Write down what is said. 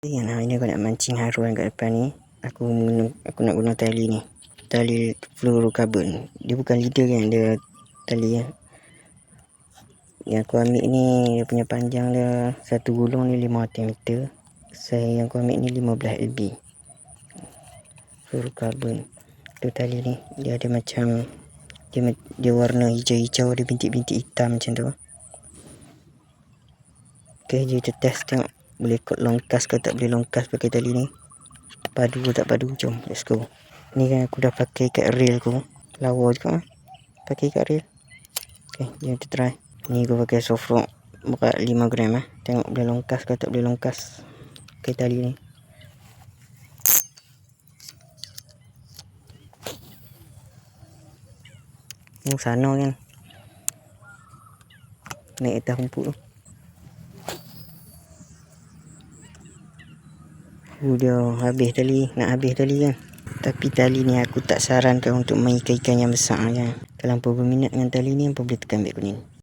Yang hari ni aku nak mancing haruan kat depan ni. Aku aku nak guna tali ni. Tali fluorocarbon. Dia bukan leader kan, dia tali kan. Yang aku ambil ni dia punya panjang dia satu gulung ni 5 meter. Saya yang aku ambil ni 15 LB. Fluorocarbon. Tu tali ni dia ada macam dia dia warna hijau-hijau ada bintik-bintik hitam macam tu. Okay, jadi kita test tengok boleh ikut longkas ke tak boleh longkas pakai tali ni. Padu ke tak padu. Jom, let's go. Ni kan aku dah pakai kat rail aku. Lawa juga ah. Pakai kat rail. Okay, jom kita try. Ni aku pakai soft rock berat 5 gram eh. Tengok boleh longkas ke tak boleh longkas pakai tali ni. Oh, sana kan. Naik atas rumput tu. Dia habis tali, nak habis tali kan. Tapi tali ni aku tak sarankan untuk main ikan-ikan yang besar kan. Kalau hampa berminat dengan tali ni, hampa boleh tekan beg kuning.